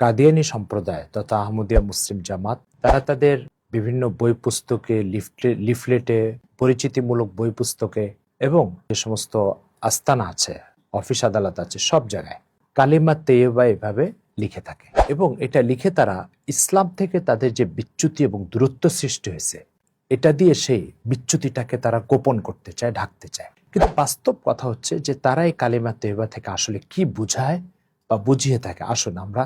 কাদিয়ানি সম্প্রদায় তথা আহমদিয়া মুসলিম জামাত, তারা তাদের বিভিন্ন বই পুস্তকে লিফলে, লিফলেটে, পরিচিতিমূলক বই পুস্তকে এবং যে সমস্ত আস্তানা আছে, অফিস আদালত আছে, সব জায়গায় কালিমা তেয়েবা এভাবে লিখে থাকে। এবং এটা লিখে তারা ইসলাম থেকে তাদের যে বিচ্যুতি এবং দূরত্ব সৃষ্টি হয়েছে, এটা দিয়ে সেই বিচ্যুতিটাকে তারা গোপন করতে চায়, ঢাকতে চায়। কিন্তু বাস্তব কথা হচ্ছে যে তারা এই কালিমা তেয়েবা থেকে আসলে কি বুঝায় বা বুঝিয়ে থাকে? আসুন আমরা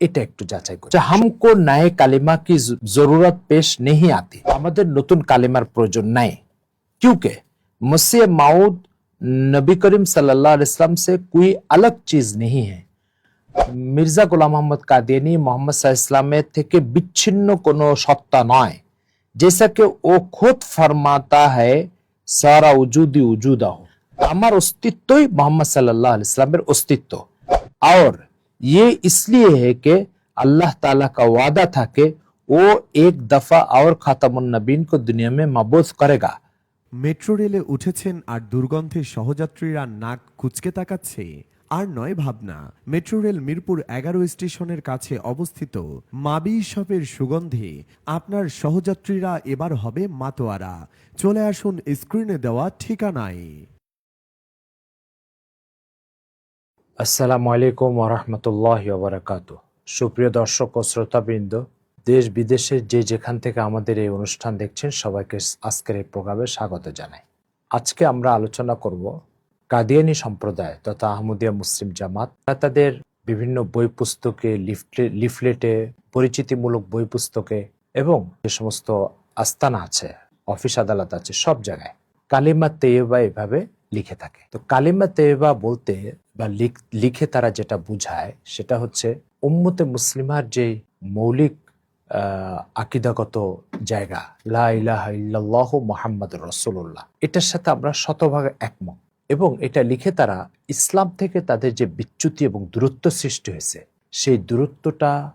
এটা একটু যাচাই করি যে হামকো নয়ে কালিমা কি জরুরত পেশ নেই আতি আমাদের নতুন কালিমার প্রয়োজন নাই क्योंकि मुझसे माऊद नबी करीम सल्लल्लाहु अलैहि वसल्लम से कोई अलग चीज नहीं है মির্জা গোলাম মোহাম্মদ কাদিয়ানি মোহাম্মদ ইসলামের থেকে বিচ্ছিন্ন কোনো সত্তা নয় जैसा कि वो खुद फरमाता है सारा उजूदी उजूदा हो আমার অস্তিত্বই মোহাম্মদ সাল্লাহ ইসলামের অস্তিত্ব और ये इसलिए है कि अल्लाह ताला का वादा था कि वो एक दफा और खातमुन नबीन को दुनिया में मबूस करेगा মেট্রো রেলে উঠেছেন আর দুর্গন্ধে সহযাত্রীরা নাক কুচকে তাকাচ্ছে আর নয় ভাবনা মেট্রো রেল মিরপুর এগারো স্টেশনের কাছে অবস্থিত মাবি শপের সুগন্ধে আপনার সহযাত্রীরা এবার হবে মাতোয়ারা চলে আসুন স্ক্রিনে দেওয়া ঠিকানায় আসসালামু আলাইকুম ওরহমতুল্লাহ বারাকাত। সুপ্রিয় দর্শক ও শ্রোতাবৃন্দ, দেশ বিদেশের যে যেখান থেকে আমাদের এই অনুষ্ঠান দেখছেন, সবাইকে আজকের এই প্রোগ্রামে স্বাগত জানাই। আজকে আমরা আলোচনা করব কাদিয়ানি সম্প্রদায় তথা আহমদিয়া মুসলিম জামাত। তাদের বিভিন্ন বই পুস্তকে লিফলে লিফলেটে, পরিচিতিমূলক বই পুস্তকে এবং যে সমস্ত আস্তানা আছে, অফিস আদালত আছে, সব জায়গায় কালিমা তেয়েবা এভাবে লিখে থাকে। তো কালিমা তেয়েবা বলতে বা লিখ- তারা যেটা বুঝায় সেটা হচ্ছে উম্মতে মুসলিমার যে মৌলিক আকিদাগত জায়গা, লা ইলাহা ইল্লাল্লাহু মুহাম্মাদুর এটার সাথে আমরা শতভাগ একমত। এবং এটা লিখে তারা ইসলাম থেকে তাদের যে বিচ্যুতি এবং দূরত্ব সৃষ্টি হয়েছে, সেই দূরত্বটা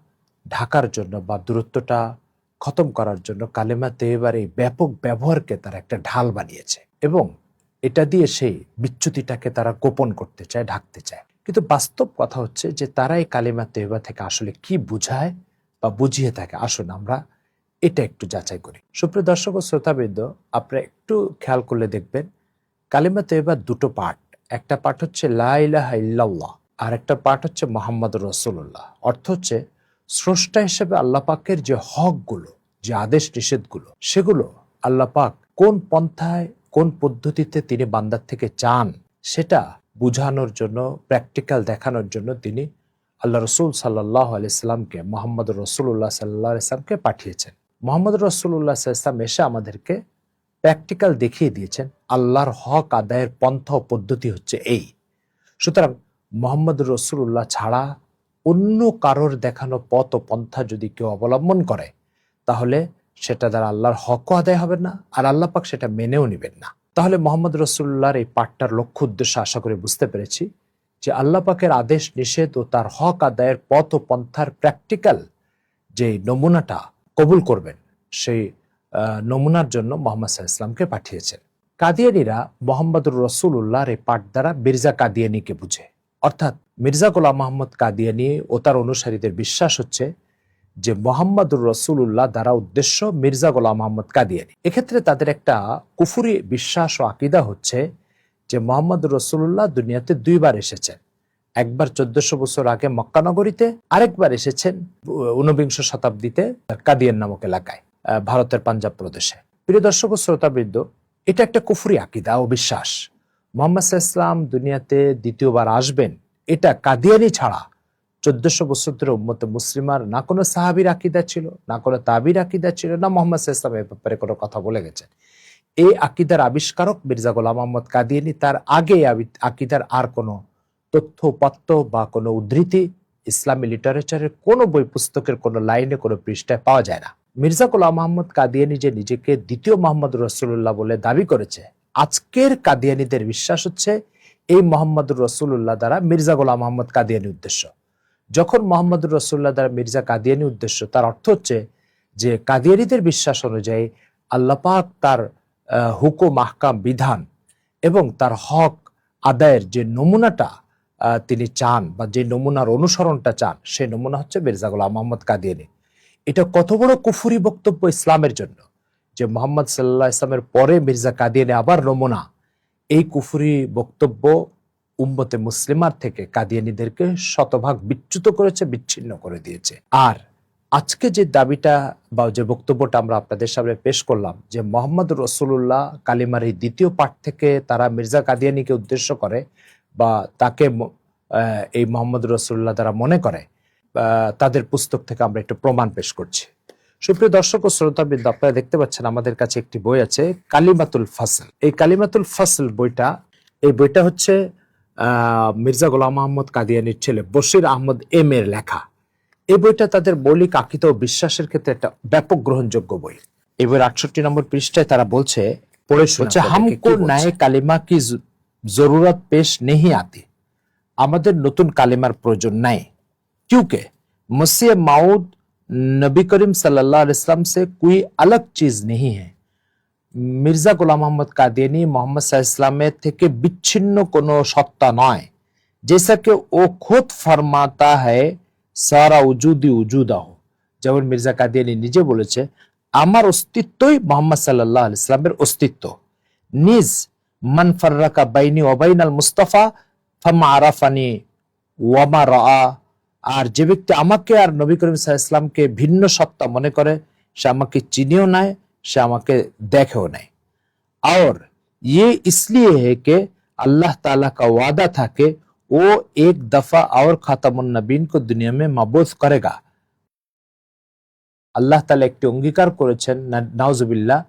ঢাকার জন্য বা দূরত্বটা খতম করার জন্য কালেমা তেবার এই ব্যাপক ব্যবহারকে তারা একটা ঢাল বানিয়েছে। এবং এটা দিয়ে সেই বিচ্যুতিটাকে তারা গোপন করতে চায়, ঢাকতে চায়। কিন্তু বাস্তব কথা হচ্ছে যে তারা এই কালিমা তেবা থেকে আসলে কি বুঝায় বা বুঝিয়ে থাকে? আসুন আমরা এটা একটু যাচাই করি। সুপ্রিয় দর্শক ও শ্রোতাবৃন্দ, আপনারা একটু খেয়াল করলে দেখবেন, কালিমা তেবার দুটো পার্ট একটা পার্ট হচ্ছে লা ইলাহা ইল্লাল্লাহ, আর একটা পার্ট হচ্ছে মোহাম্মদ রসুল্লাহ অর্থ হচ্ছে স্রষ্টা হিসেবে আল্লাপাকের যে হকগুলো, যে আদেশ নিষেধগুলো, সেগুলো আল্লাপাক কোন পন্থায় কোন পদ্ধতিতে তিনি বান্দার থেকে চান, সেটা বুঝানোর জন্য প্র্যাকটিক্যাল দেখানোর জন্য তিনি আল্লাহ রসুল সাল্লাহ আলাইসাল্লামকে মোহাম্মদ রসুল্লাহ সাল্লাহ ইসলামকে পাঠিয়েছেন। মোহাম্মদ রসুল্লাহ ইসলাম এসে আমাদেরকে প্র্যাকটিক্যাল দেখিয়ে দিয়েছেন, আল্লাহর হক আদায়ের পন্থা পদ্ধতি হচ্ছে এই। সুতরাং মোহাম্মদ রসুল্লাহ ছাড়া অন্য কারোর দেখানো পথ ও পন্থা যদি কেউ অবলম্বন করে, তাহলে সেটা দ্বারা আল্লাহর হকও আদায় হবে না, আর আল্লাহ পাক সেটা মেনেও নেবেন না। তাহলে মোহাম্মদ রসুল্লাহর এই পাঠটার লক্ষ্য উদ্দেশ্য আশা করে বুঝতে পেরেছি, যে আল্লাহ পাকের আদেশ, নিষেধ ও তার হক আদায়ের পথ ও পন্থার প্র্যাকটিক্যাল যে নমুনাটা কবুল করবেন, সেই নমুনার জন্য মোহাম্মদ সাহা ইসলামকে পাঠিয়েছেন। কাদিয়ানিরা মোহাম্মদুর রসুল উল্লাহর এই পাঠ দ্বারা মির্জা কাদিয়ানিকে বুঝে। অর্থাৎ মির্জা গোলাম মোহাম্মদ কাদিয়ানি ও তার অনুসারীদের বিশ্বাস হচ্ছে যে মোহাম্মদুর রসুল্লাহ দ্বারা উদ্দেশ্য মির্জা গোলাম মোহাম্মদ কাদিয়ানি। এক্ষেত্রে তাদের একটা কুফুরি বিশ্বাস ও আকিদা হচ্ছে যে মোহাম্মদ রসুল্লাহ দুনিয়াতে দুইবার এসেছেন। একবার চোদ্দশো বছর আগে মক্কানগরীতে আরেকবার এসেছেন ঊনবিংশ শতাব্দীতে কাদিয়ান নামক এলাকায় ভারতের পাঞ্জাব প্রদেশে। প্রিয় দর্শক ও শ্রোতাবৃন্দ, এটা একটা কুফুরি আকিদা ও বিশ্বাস। মোহাম্মদ ইসলাম দুনিয়াতে দ্বিতীয়বার আসবেন, এটা কাদিয়ানি ছাড়া চোদ্দশো বছর ধরে উম্মতে মুসলিমার না কোনো সাহাবির আকিদা ছিল, না কোনো তাবির আকিদা ছিল, না মোহাম্মদ ইসলাম এ ব্যাপারে কোনো কথা বলে গেছেন। এই আকিদার আবিষ্কারক মির্জা গোলাম মোহাম্মদ কাদিয়ানি তার আগে আকিদার আর কোনো তথ্য, পত্র বা কোনো উদ্ধৃতি ইসলামী লিটারেচারের কোনো বই পুস্তকের কোনো লাইনে, কোনো পৃষ্ঠায় পাওয়া যায় না। মির্জা গোলাম মোহাম্মদ কাদিয়ানি যে নিজেকে দ্বিতীয় মোহাম্মদ রসুল্লাহ বলে দাবি করেছে, আজকের কাদিয়ানিদের বিশ্বাস হচ্ছে এই মোহাম্মদুর রসুল্লাহ দ্বারা মির্জা গোলাম মোহাম্মদ কাদিয়ানি উদ্দেশ্য। যখন মোহাম্মদুর রসুল্লাহ দ্বারা মির্জা কাদিয়ানি উদ্দেশ্য, তার অর্থ হচ্ছে যে কাদিয়ানিদের বিশ্বাস অনুযায়ী আল্লাপাক তার হুকুম, আহকাম, বিধান এবং তার হক আদায়ের যে নমুনাটা তিনি চান বা যে নমুনার অনুসরণটা চান সেই নমুনা হচ্ছে মির্জা গোলাম মোহাম্মদ কাদিয়ানি। এটা কত বড় কুফুরি বক্তব্য ইসলামের জন্য যে মোহাম্মদ সাল্লাহ ইসলামের পরে মির্জা কাদিয়ানি আবার নমুনা। এই কুফুরি বক্তব্য উম্মতে মুসলিমার থেকে কাদিয়ানিদেরকে শতভাগ বিচ্যুত করেছে, বিচ্ছিন্ন করে দিয়েছে। আর আজকে যে দাবিটা বা যে বক্তব্যটা আমরা আপনাদের সামনে পেশ করলাম, যে মোহাম্মদ রসুল্লাহ কালিমার এই দ্বিতীয় পাঠ থেকে তারা মির্জা কাদিয়ানিকে উদ্দেশ্য করে বা তাকে এই মোহাম্মদ রসুল্লাহ তারা মনে করে তাদের পুস্তক থেকে আমরা একটু প্রমাণ পেশ করছি। সুপ্রিয় দর্শক ও শ্রোতাবৃন্দ, আপনারা দেখতে পাচ্ছেন আমাদের কাছে একটি বই আছে, কালিমাতুল ফাসল। এই কালিমাতুল ফাসল বইটা, এই বইটা হচ্ছে মির্জা গোলাম আহমদ কাদিয়ানির ছেলে বশির আহমদ এম এর লেখা। এই বইটা তাদের মৌলিক ও বিশ্বাসের ক্ষেত্রে একটা ব্যাপক গ্রহণযোগ্য বই। এই বইয়ের আটষট্টি নম্বর পৃষ্ঠায় তারা বলছে পড়ে হামকো কালিমা কি জরুরত পেশ নেহি আতি? আমাদের নতুন কালিমার প্রয়োজন নাই। কিউকে? মসিয়ে মাউদ নবী করিম সাল্লাহ ইসলাম সে কুই আলগ চিজ নেই হ্যাঁ মির্জা গোলাম মোহাম্মদ কাদিয়ানি মোহাম্মদ আলাইহি ইসলামের থেকে বিচ্ছিন্ন কোনো সত্তা নয়। জেসাকে ও খুদ ফরমাতা হ্যায় সারা উজুদি উজুদাহ। যেমন মির্জা কাদিয়ানি নিজে বলেছে, আমার অস্তিত্বই মোহাম্মদ সাল্লাল্লাহু আলাইহি ইসলামের অস্তিত্ব। নিজ মান ফাররাকা বাইনি ওয়াবাইন আল মুস্তাফা, ফামা আরাফানি ওয়ামা রা আর যে ব্যক্তি আমাকে আর নবী করিম আলাইহি ইসলামকে ভিন্ন সত্তা মনে করে, সে আমাকে চিনিও নাই সে আমাকে দেখেও নাই और ये इसलिए है कि अल्लाह ताला का वादा था कि वो एक दफा और खातमुन नबीन को दुनिया में मबूस करेगा আল্লাহ তালা একটি অঙ্গীকার করেছেন না- নাউজুবিল্লাহ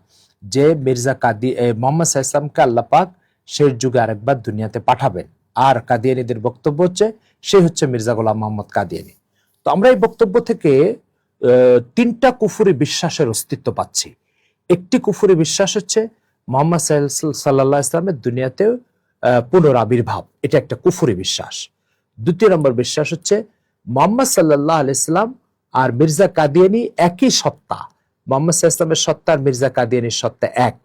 যে মির্জা কাদি এ, মোহাম্মদ সাল্লামকে আল্লাহ পাক শেষ যুগে আরেকবার দুনিয়াতে পাঠাবেন আর কাদিয়ানিদের বক্তব্য হচ্ছে সে হচ্ছে মির্জা গোলাম মোহাম্মদ কাদিয়ানি তো আমরা এই বক্তব্য থেকে আহ, তিনটা কুফুরি বিশ্বাসের অস্তিত্ব পাচ্ছি একটি কুফুরি বিশ্বাস হচ্ছে মোহাম্মদ সাল্লাহ ইসলামের দুনিয়াতেও পুনরাবির্ভাব। এটা একটা কুফুরি বিশ্বাস। দ্বিতীয় নম্বর বিশ্বাস হচ্ছে মোহাম্মদ সাল্লাহ আলাইসাল্লাম আর মির্জা কাদিয়ানি একই সত্তা। মোহাম্মদ ইসলামের সত্তা আর মির্জা কাদিয়ানির সত্তা এক।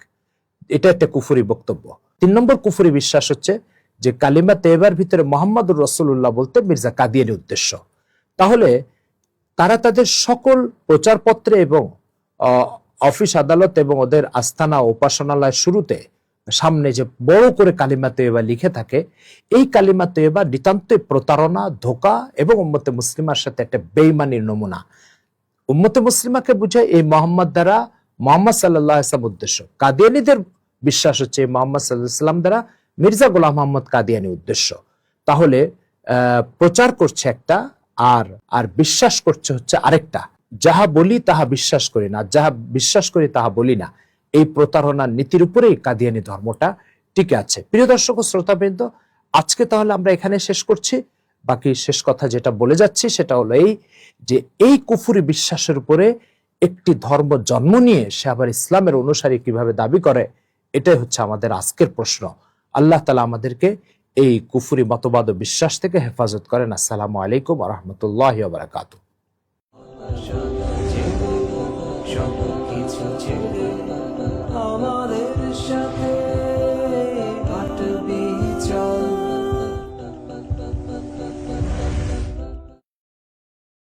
এটা একটা কুফুরি বক্তব্য। তিন নম্বর কুফুরি বিশ্বাস হচ্ছে যে কালিমা তেবার ভিতরে মোহাম্মদুর রসুল্লাহ বলতে মির্জা কাদিয়ানি উদ্দেশ্য। তাহলে তারা তাদের সকল প্রচারপত্রে এবং অফিস আদালত এবং ওদের আস্থানা উপাসনালয় শুরুতে সামনে যে বড় করে কালিমা তৈবা লিখে থাকে, এই কালিমা তৈবা নিতান্তই প্রতারণা, ধোকা এবং উম্মতে মুসলিমার সাথে একটা বেইমানির নমুনা। উম্মতে মুসলিমাকে বুঝায় এই মোহাম্মদ দ্বারা মোহাম্মদ সাল্লাহ উদ্দেশ্য। কাদিয়ানিদের বিশ্বাস হচ্ছে মোহাম্মদ সাল্লাহ ইসলাম দ্বারা মির্জা গোলাম মোহাম্মদ কাদিয়ানি উদ্দেশ্য। তাহলে প্রচার করছে একটা আর আর বিশ্বাস করছে হচ্ছে আরেকটা। যাহা বলি তাহা বিশ্বাস করি না, যাহা বিশ্বাস করি তাহা বলি না। এই প্রতারণার নীতির উপরেই কাদিয়ানি ধর্মটা টিকে আছে। প্রিয় দর্শক ও শ্রোতাবৃন্দ, আজকে তাহলে আমরা এখানে শেষ করছি। বাকি শেষ কথা যেটা বলে যাচ্ছি সেটা হলো এই যে এই কুফুরি বিশ্বাসের উপরে একটি ধর্ম জন্ম নিয়ে সে আবার ইসলামের অনুসারী কীভাবে দাবি করে, এটাই হচ্ছে আমাদের আজকের প্রশ্ন। আল্লাহ তালা আমাদেরকে এই কুফুরি মতবাদ ও বিশ্বাস থেকে হেফাজত করেন। আসসালামু আলাইকুম রহমতুল্লাহ বারাকাতু সব কিছু ছেড়ে আমাদের সাথে